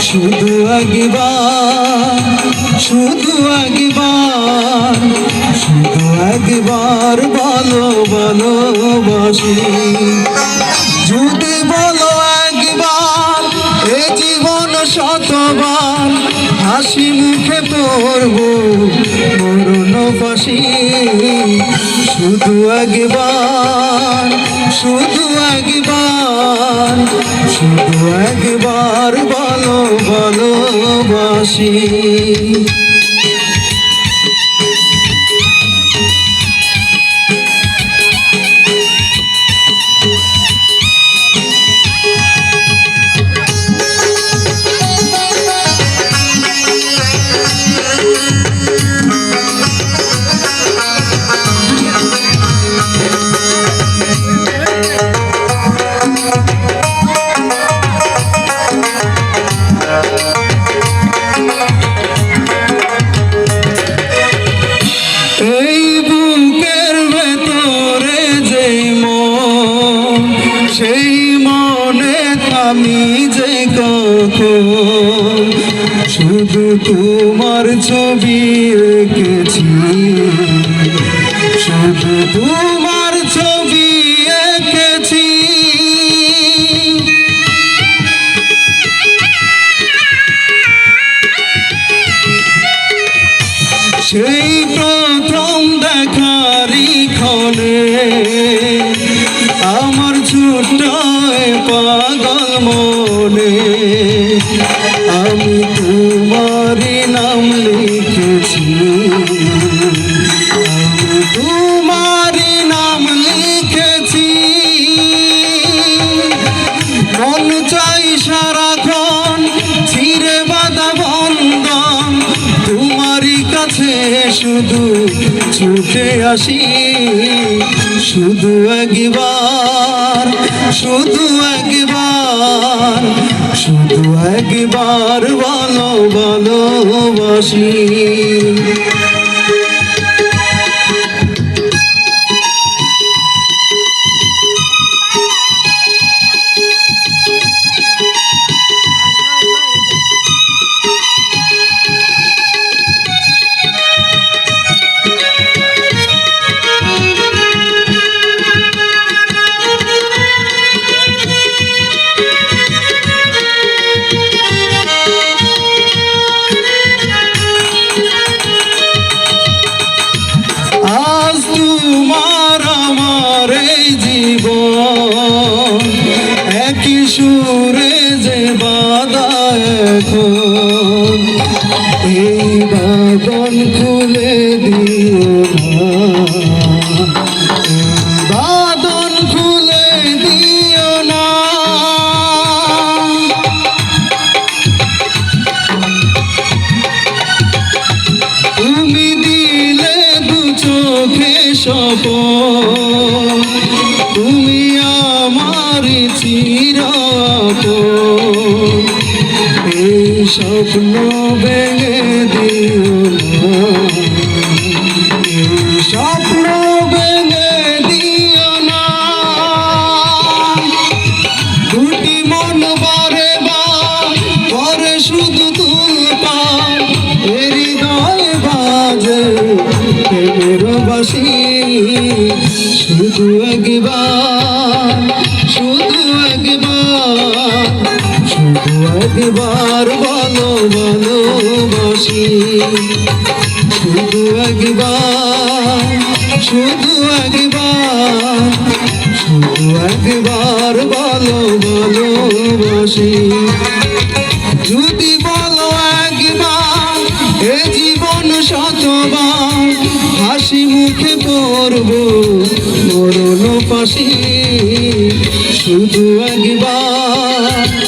শুধু একবার শুধু একবার শুধু একবার বলো বলো বাসি। যদি বলো একবার, এ জীবন শতবার, হাসি মুখে পড়ব, মরণ ফাঁসি শুধু একবার শুধু একবার শুধু একবার বলো বলো আমি যে কখন শুধু তোমার ছবি এঁকেছি? শুধু তোমার ছবি এঁকেছি? সেই মনে, আমি তোমারই নাম লিখেছি। আমি নাম লিখেছি। মন চাই সারাক্ষণ ছিঁড়ে বাঁধা বন্ধন। তোমারই কাছে শুধু ছুটে আসি, শুধু একবার শুধু একবার। শুধু একবার ভালো বলো বাদন খুলে দিও বাদন খুলে দিও না। তুমি দিলে দু চোখে সপ তুমি আমার চির এই স্বপ্ন ভেঙে দিও। স্বপ্ন ভেঙে দিও না। দুটি মন বারে বা শুধু তুলপা বাজে বাসি। শুধু একবার একবার বলো বলো বসি। শুধু একবার শুধু একবার শুধু একবার বলো বলো বাসি। যদি বলো একবার, এ জীবন শতবার, হাসি মুখে পড়ব, মরণ পাশি। শুধু একবার